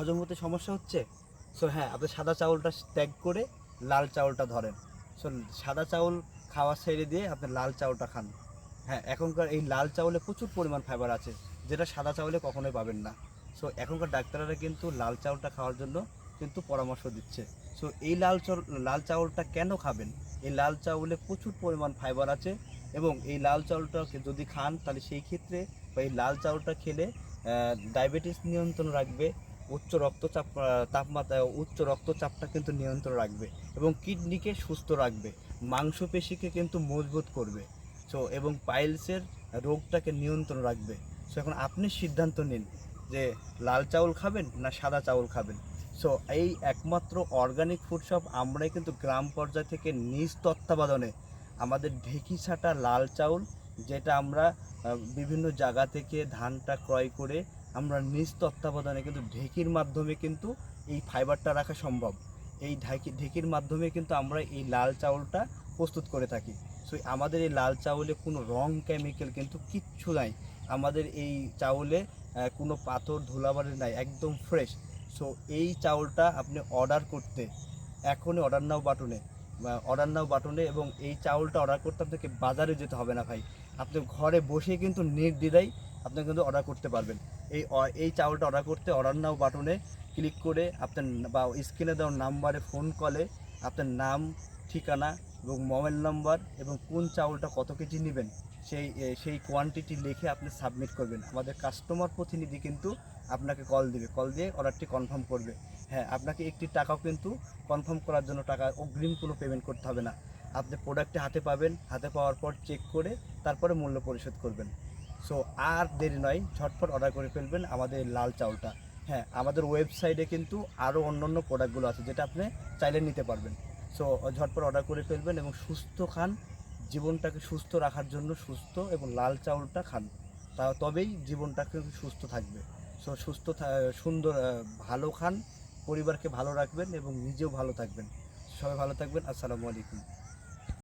হজম হতে সমস্যা হচ্ছে? সো হ্যাঁ আপনি সাদা চাউলটা ত্যাগ করে লাল চাউলটা ধরেন। সো সাদা চাউল খাওয়া ছেড়ে দিয়ে আপনি লাল চাউলটা খান। হ্যাঁ এখনকার এই লাল চাউলে প্রচুর পরিমাণ ফাইবার আছে, যেটা সাদা চাউলে কখনোই পাবেন না। সো এখনকার ডাক্তাররা কিন্তু লাল চাউলটা খাওয়ার জন্য কিন্তু পরামর্শ দিচ্ছে। সো এই লাল লাল চাউলটা কেন খাবেন? এই লাল চাউলে প্রচুর পরিমাণ ফাইবার আছে এবং এই লাল চাউলটাকে যদি খান, তাহলে সেই ক্ষেত্রে বা এই লাল চাউলটা খেলে ডায়াবেটিস নিয়ন্ত্রণ রাখবে উচ্চ রক্তচাপ তাপমাত্রা উচ্চ রক্তচাপটা কিন্তু নিয়ন্ত্রণ রাখবে এবং কিডনিকে সুস্থ রাখবে, মাংসপেশিকে কিন্তু মজবুত করবে। সো এবং পাইলসের রোগটাকে নিয়ন্ত্রণ রাখবে। সো এখন আপনি সিদ্ধান্ত নিন যে লাল চাউল খাবেন না সাদা চাউল খাবেন। সো এই একমাত্র অর্গানিক ফুড শপ আমরাই কিন্তু গ্রাম পর্যায় থেকে নিজ তত্ত্বাবধানে আমাদের ঢেকি ছাটা লাল চাউল, যেটা আমরা বিভিন্ন জায়গা থেকে ধানটা ক্রয় করে আমরা নিজ তত্ত্বাবধানে কিন্তু ঢেকির মাধ্যমে কিন্তু এই ফাইবারটা রাখা সম্ভব। এই ঢাকি, ঢেকির মাধ্যমে কিন্তু আমরা এই লাল চাউলটা প্রস্তুত করে থাকি। সো আমাদের এই লাল চাউলে কোনো রং কেমিক্যাল কিন্তু কিচ্ছু নাই। আমাদের এই চাউলে কোনো পাথর ধুলাবাড়ি নাই, একদম ফ্রেশ সো এই চাউলটা আপনি অর্ডার করতে, এখনই অর্ডার নাও বাটনে অর্ডার নাও বাটনে এবং এই চাউলটা অর্ডার করতে আপনাকে বাজারে যেতে হবে না ভাই। আপনি ঘরে বসে কিন্তু নির্দ্বিধায় আপনি কিন্তু অর্ডার করতে পারবেন। এই এই চাউলটা অর্ডার করতে অর্ডার নাও বাটনে ক্লিক করে আপনার বা স্ক্রিনে দেওয়া নাম্বারে ফোন কলে আপনার নাম, ঠিকানা এবং মোবাইল নাম্বার এবং কোন চাউলটা কত কেজি নেবেন, সেই সেই কোয়ান্টিটি লিখে আপনি সাবমিট করবেন। আমাদের কাস্টমার প্রতিনিধি কিন্তু আপনাকে কল দিবে। কল দিয়ে অর্ডারটি কনফার্ম করবে। হ্যাঁ আপনাকে একটি টাকাও কিন্তু কনফার্ম করার জন্য টাকা, অগ্রিম কোনো পেমেন্ট করতে হবে না। আপনি প্রোডাক্টটি হাতে পাবেন, হাতে পাওয়ার পর চেক করে তারপরে মূল্য পরিশোধ করবেন। সো আর দেরি নয় ঝটফট অর্ডার করে ফেলবেন আমাদের লাল চাউলটা। হ্যাঁ আমাদের ওয়েবসাইটে কিন্তু আরও অন্য অন্য প্রোডাক্টগুলো আছে যেটা আপনি চাইলে নিতে পারবেন। সো ঝটপট অর্ডার করে ফেলবেন এবং সুস্থ খান, জীবনটাকে সুস্থ রাখার জন্য সুস্থ এবং লাল চাউলটা খান। তা, তবেই জীবনটা কিন্তু সুস্থ থাকবে। সো সুস্থ সুন্দর ভালো খান, পরিবারকে ভালো রাখবেন এবং নিজেও ভালো থাকবেন। সবাই ভালো থাকবেন, আসসালামু আলাইকুম।